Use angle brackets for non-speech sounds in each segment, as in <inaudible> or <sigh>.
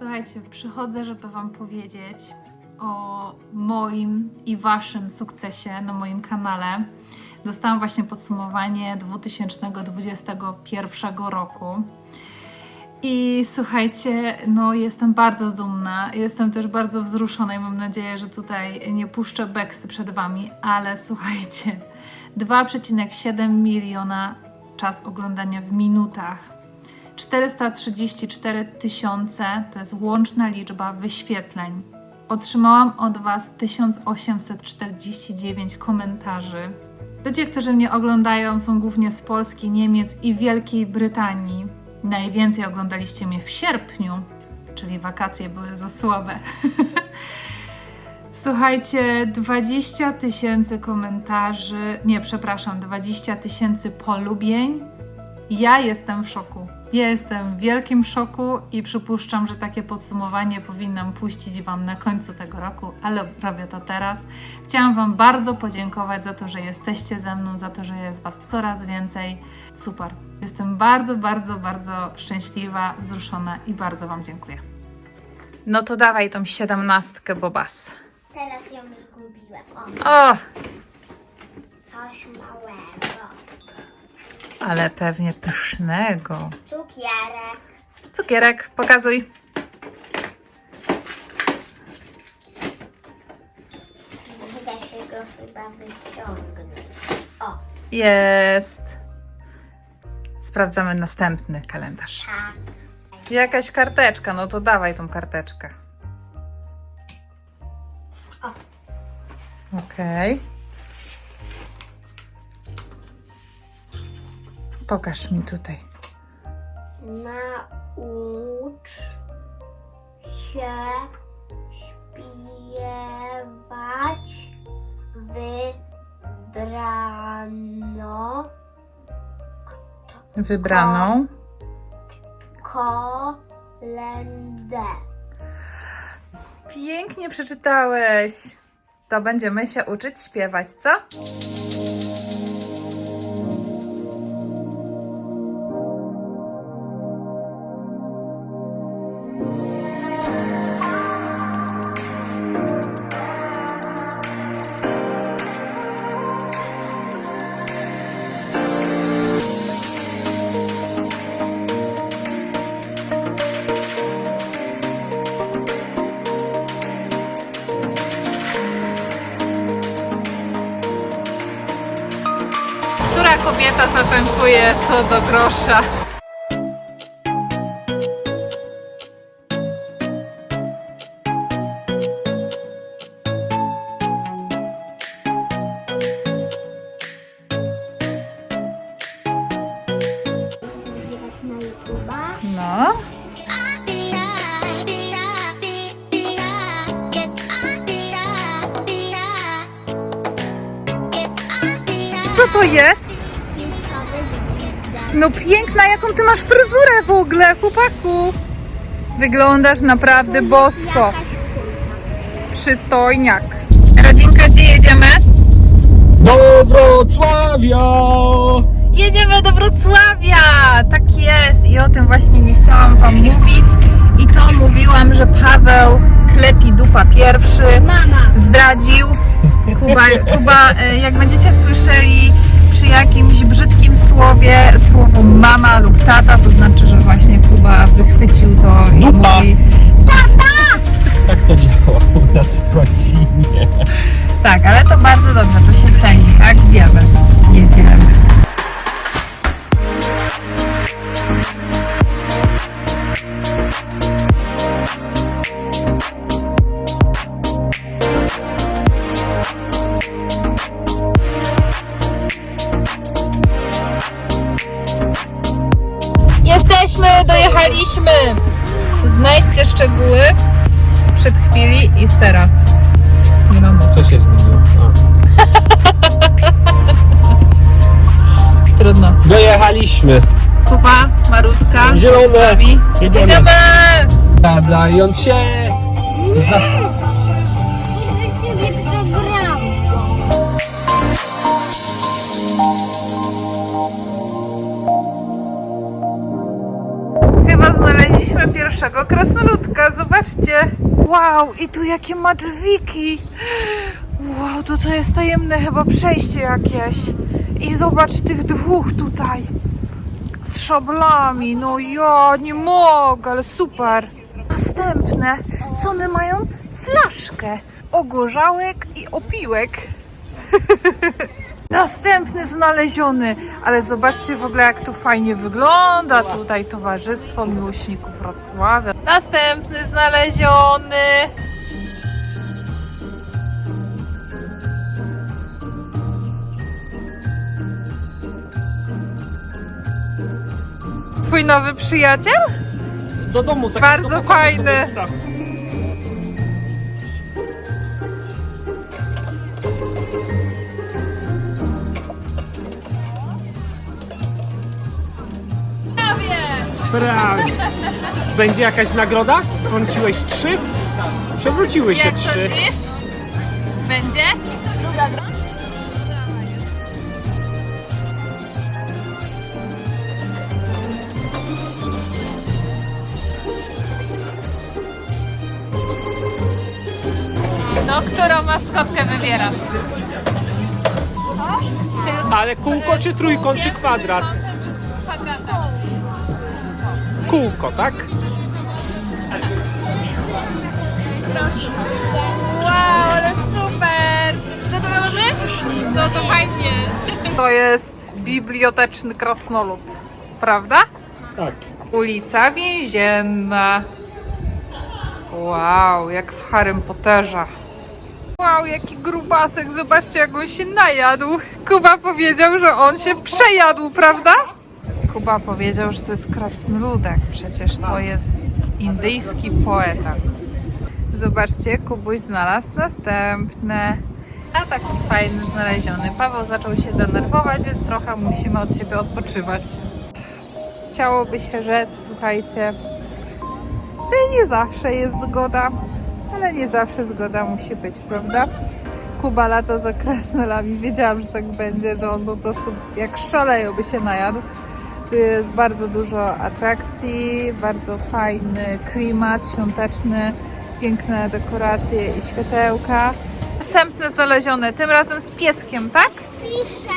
Słuchajcie, przychodzę, żeby Wam powiedzieć o moim i Waszym sukcesie na moim kanale. Dostałam właśnie podsumowanie 2021 roku. I słuchajcie, no jestem bardzo dumna, jestem też bardzo wzruszona i mam nadzieję, że tutaj nie puszczę beksy przed Wami, ale słuchajcie, 2,7 miliona czas oglądania w minutach. 434 tysiące to jest łączna liczba wyświetleń. Otrzymałam od Was 1849 komentarzy. Ludzie, którzy mnie oglądają, są głównie z Polski, Niemiec i Wielkiej Brytanii. Najwięcej oglądaliście mnie w sierpniu, czyli wakacje były za słabe. <laughs> Słuchajcie, 20 tysięcy komentarzy, nie, przepraszam, 20 tysięcy polubień. Ja jestem w szoku. Ja jestem w wielkim szoku i przypuszczam, że takie podsumowanie powinnam puścić Wam na końcu tego roku, ale robię to teraz. Chciałam Wam bardzo podziękować za to, że jesteście ze mną, za to, że jest Was coraz więcej. Super. Jestem bardzo, bardzo, bardzo szczęśliwa, wzruszona i bardzo Wam dziękuję. No to dawaj tą siedemnastkę, Bobas. Teraz ją zgubiłem. O, O, coś małego. Ale pewnie pysznego. Cukierek. Cukierek, pokazuj. Da się go chyba wyciągnąć. O, Jest. Sprawdzamy następny kalendarz. tak. Jakaś karteczka, no to dawaj tą karteczkę. O. Okej. Pokaż mi tutaj. Naucz się śpiewać wybrano Wybraną. kolendę. Pięknie przeczytałeś. To będziemy się uczyć śpiewać, co? Która kobieta zatankuje co do grosza? No. Co to jest? No piękna, jaką ty masz fryzurę w ogóle, chłopaku. Wyglądasz naprawdę bosko. Przystojniak. Rodzinka, gdzie jedziemy? Do Wrocławia! Jedziemy do Wrocławia! Tak jest i o tym właśnie nie chciałam Wam mówić. I to mówiłam, że Paweł klepi dupa pierwszy. Mama. Zdradził. Kuba, Kuba, e, jak będziecie słyszeli przy jakimś brzydkim słowie słowo mama lub tata, to znaczy, że właśnie Kuba wychwycił to i Dupa. mówi Tak to działa u nas w rodzinie. tak, ale to bardzo dobrze, to się ceni, tak? Wiemy. Jedziemy. Dojechaliśmy. Znajdźcie szczegóły z przed chwili i z teraz. Nie mam Co się zmieniło? <laughs> Trudno. Dojechaliśmy. Kuba, Marutka. Zielone. Jedziemy. Jedziemy! Zgadzając się. Za... Zobaczcie. Wow, i tu jakie ma drzwiki. Wow, to to jest tajemne chyba przejście jakieś. I zobacz tych dwóch tutaj. Z szablami. No ja nie mogę, ale super. Następne. Co one mają? Flaszkę. Ogorzałek i opiłek. <laughs> Następny znaleziony. Ale zobaczcie w ogóle, jak to fajnie wygląda. Tutaj Towarzystwo Miłośników Wrocławia. Następny znaleziony. Twój nowy przyjaciel? Do domu tak Bardzo fajny. Prawie. Będzie jakaś nagroda? Strąciłeś trzy? Przewróciły się trzy. Będzie? No, którą maskotkę wybierasz? Ale kółko czy trójkąt czy kwadrat? Kółko, tak? Wow, ale super! Zadowolony? No to fajnie. To jest biblioteczny krasnolud, prawda? Tak. Ulica Więzienna. Wow, jak w Harrym Potterze. Wow, jaki grubasek, zobaczcie jak on się najadł. Kuba powiedział, że on się przejadł, prawda? Kuba powiedział, że to jest krasnoludek, przecież to jest indyjski poeta. Zobaczcie, Kubuś znalazł następne. A taki fajny znaleziony. Paweł zaczął się denerwować, więc trochę musimy od siebie odpoczywać. Chciałoby się rzec, słuchajcie, że nie zawsze jest zgoda, ale nie zawsze zgoda musi być, prawda? Kuba lata za krasnolami. Wiedziałam, że tak będzie, że on po prostu jak szaleją by się najadł. Tu jest bardzo dużo atrakcji, bardzo fajny klimat świąteczny, piękne dekoracje i światełka. Następne znalezione, tym razem z pieskiem, tak? Piszę.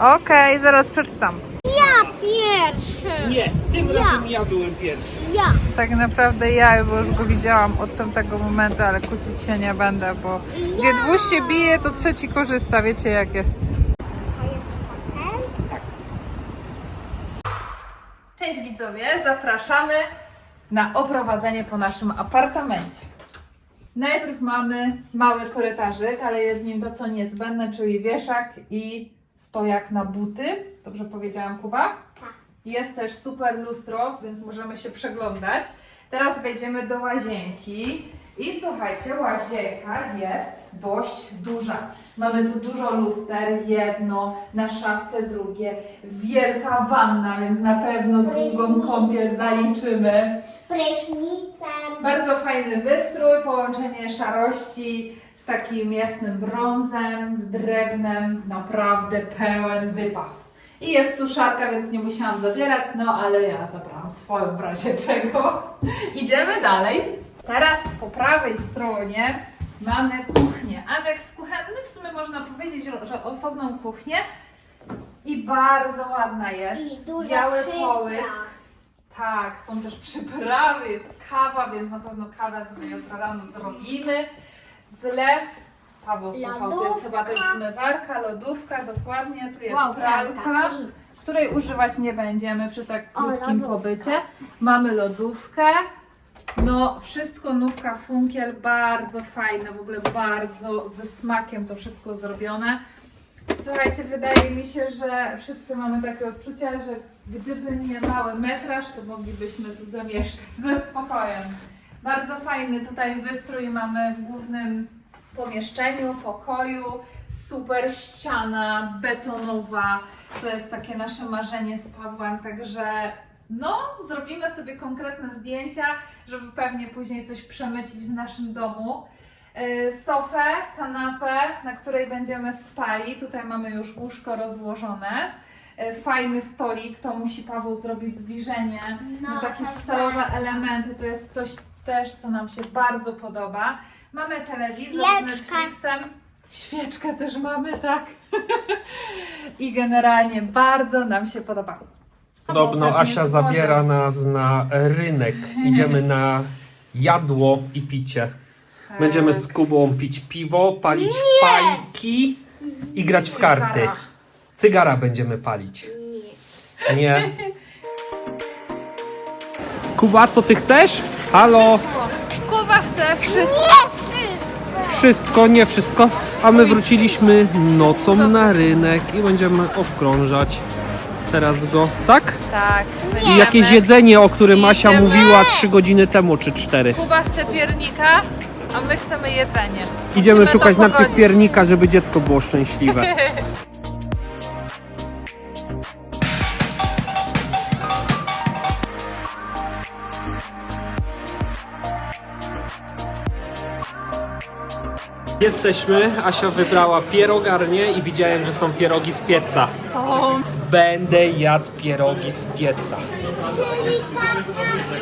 Okej, zaraz przeczytam. Ja pierwszy. Nie, tym razem ja byłem pierwszy. Ja. Tak naprawdę ja, bo już go widziałam od tamtego momentu, ale kłócić się nie będę, bo gdzie dwóch się bije, to trzeci korzysta, wiecie jak jest. To jest hotel? Cześć widzowie, zapraszamy na oprowadzenie po naszym apartamencie. Najpierw mamy mały korytarzyk, ale jest w nim to co niezbędne, czyli wieszak i stojak na buty. Dobrze powiedziałam Kuba? Tak. Jest też super lustro, więc możemy się przeglądać. Teraz wejdziemy do łazienki. I słuchajcie, łazienka jest dość duża. Mamy tu dużo luster, jedno, na szafce drugie, wielka wanna, więc na pewno długą kąpiel zaliczymy. Z prysznicem. Bardzo fajny wystrój, połączenie szarości z takim jasnym brązem, z drewnem, naprawdę pełen wypas. I jest suszarka, więc nie musiałam zabierać, no ale ja zabrałam swoją w razie czego. <laughs> Idziemy dalej. Teraz po prawej stronie mamy kuchnię. Aneks kuchenny, w sumie można powiedzieć, że- osobną kuchnię. I bardzo ładna jest. I dużo Biały przypraw. połysk. Tak, są też przyprawy, jest kawa, więc na pewno kawę sobie jutro rano zrobimy. Zlew. Paweł słuchał, to jest chyba też zmywarka, lodówka, dokładnie. Tu jest Wow, pralka, pralka. której używać nie będziemy przy tak O, krótkim lodówka. pobycie. Mamy lodówkę. No, wszystko nówka funkiel, bardzo fajne, w ogóle bardzo ze smakiem to wszystko zrobione. Słuchajcie, wydaje mi się, że wszyscy mamy takie odczucia, że gdyby nie mały metraż, to moglibyśmy tu zamieszkać ze spokojem. Bardzo fajny tutaj wystrój mamy w głównym pomieszczeniu, pokoju. Super ściana betonowa. To jest takie nasze marzenie z Pawłem, także no, zrobimy sobie konkretne zdjęcia, żeby pewnie później coś przemycić w naszym domu. Yy, Sofę, kanapę, na której będziemy spali. Tutaj mamy już łóżko rozłożone. e, fajny stolik, to musi Paweł zrobić zbliżenie. No, takie tak stalowe bardzo. elementy to jest coś też, co nam się bardzo podoba. Mamy telewizor z Świeczka. Netflixem. Świeczkę też mamy, tak. <laughs> I generalnie bardzo nam się podoba. Podobno Asia zabiera nas na rynek. Idziemy na jadło i picie. Będziemy z Kubą pić piwo, palić fajki i grać w karty. Cygara. Będziemy palić. Nie. Nie. <laughs> Kuba, co ty chcesz? Halo? Kuba chce wszystko. Wszystko, nie wszystko. A my wróciliśmy nocą na rynek i będziemy obkrążać teraz go, tak? Tak. I jakieś jedzenie, o którym Asia Idziemy. mówiła 3 godziny temu czy 4. Kuba chce piernika, a my chcemy jedzenie. Idziemy Musimy szukać to najpierw pogodzić. piernika, żeby dziecko było szczęśliwe. <laughs> Jesteśmy, Asia wybrała pierogarnię i widziałem, że są pierogi z pieca. Są. Będę jadł pierogi z pieca. Czyli tata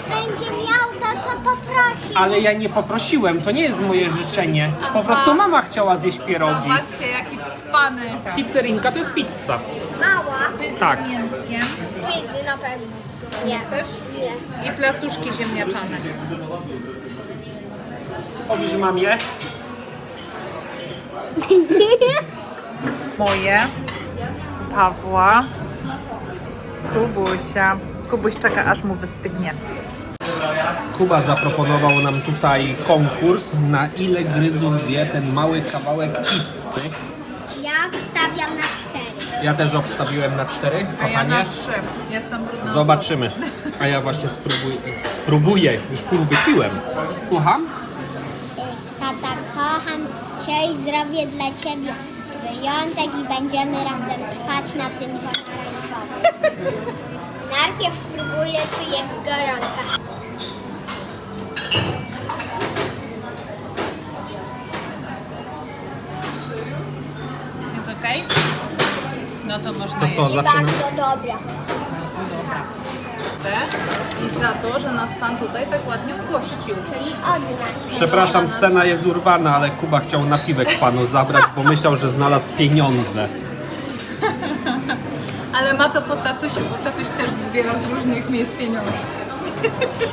będzie miał to, co poprosi. Ale ja nie poprosiłem, to nie jest moje życzenie. Po prostu mama chciała zjeść pierogi. Zobaczcie, jaki cwany. Pizzerinka to jest pizza. Mała. Tak. Z mięskiem. Pizzy na pewno. Nie. Chcesz? Nie. I placuszki ziemniaczane. Powiesz mamie? <laughs> Moje. Pawła. Kubusia. Kubuś czeka, aż mu wystygnie. Kuba zaproponował nam tutaj konkurs, na ile gryzów zje ten mały kawałek pizzy. Ja wstawiam na cztery. Ja też obstawiłem na cztery, A ja na kochanie. trzy. Jestem brudna. Zobaczymy. A ja właśnie spróbuję. Spróbuję, już pół wypiłem. Słucham? Tata, kocham Cię i zrobię dla Ciebie wyjątek i będziemy razem spać na tym pomarańczowym. <laughs> Najpierw spróbuję, czy jest gorąca. Jest okej? No to można To co, jeść. zaczynamy? Bardzo dobra. I za to, że nas pan tutaj tak ładnie ugościł. Czyli od nas. Przepraszam, scena jest urwana, ale Kuba chciał napiwek panu zabrać, bo myślał, że znalazł pieniądze. <laughs> Ale ma to po tatusiu, bo tatuś też zbiera z różnych miejsc pieniądze.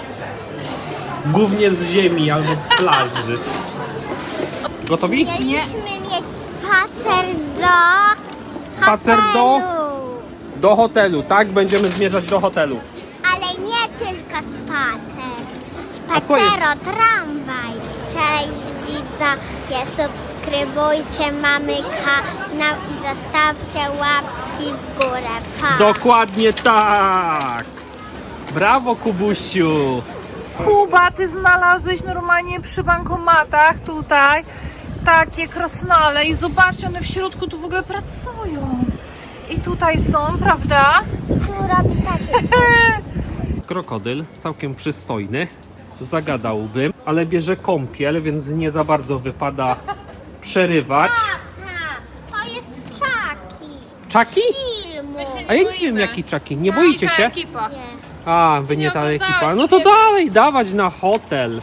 <laughs> Głównie z ziemi albo z plaży. Gotowi? Mieliśmy mieć spacer do Spacer do? hotelu. Do hotelu, tak? Będziemy zmierzać do hotelu. Tylko spacer. Spacero, tramwaj. Cześć widzowie, subskrybujcie mamy kanał i zostawcie łapki w górę. Pa! Dokładnie tak! Brawo, Kubusiu! Kuba, ty znalazłeś normalnie przy bankomatach tutaj takie krasnale i zobaczcie, one w środku tu w ogóle pracują. I tutaj są, prawda? Tu robi takie <laughs> Krokodyl, całkiem przystojny, zagadałbym, ale bierze kąpiel, więc nie za bardzo wypada przerywać. Tata, to jest czaki. Czaki? Filmu. My się A ja nie boimy. wiem jaki czaki, nie boicie Cicha się? ekipa. Nie. A, wy nie Nie ta ekipa. No to dalej, dawać na hotel.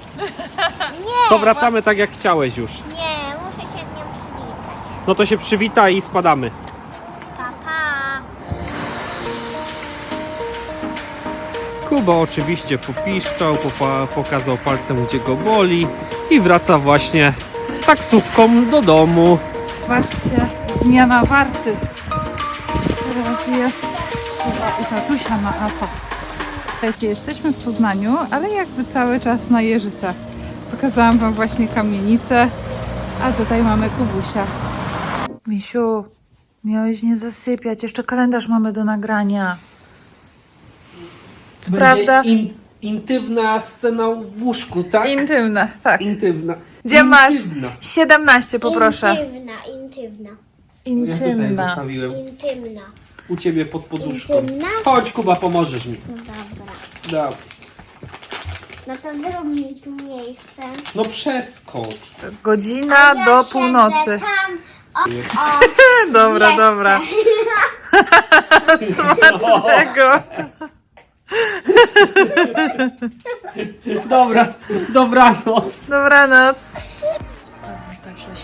<laughs> Nie. To wracamy tak jak chciałeś już. Nie, muszę się z nią przywitać. No to się przywita i spadamy. Kuba oczywiście popiszczał, popa- pokazał palcem gdzie go boli i wraca właśnie taksówką do domu. Zobaczcie, zmiana warty. Teraz jest Kuba i tatusia na apo. Słuchajcie, jesteśmy w Poznaniu, ale jakby cały czas na Jeżycach. Pokazałam wam właśnie kamienicę, a tutaj mamy Kubusia. Misiu, miałeś nie zasypiać, jeszcze kalendarz mamy do nagrania. Co prawda? intymna scena w łóżku, tak? Intymne, tak. Intymna. Gdzie masz? Intymna. 17 poproszę. Intymna, intymna, Ja tutaj Intymna. zostawiłem. intymna. U ciebie pod poduszką. Intymna? Chodź Kuba, pomożesz mi. No dobra. Da. No to zrób mi tu miejsce. No przeskocz. Godzina Ja do siedzę północy. Tam. O, o, <laughs> Dobra, nie dobra. chcę. <laughs> <laughs> Smacznego. Dobra, dobranoc. Dobranoc. Także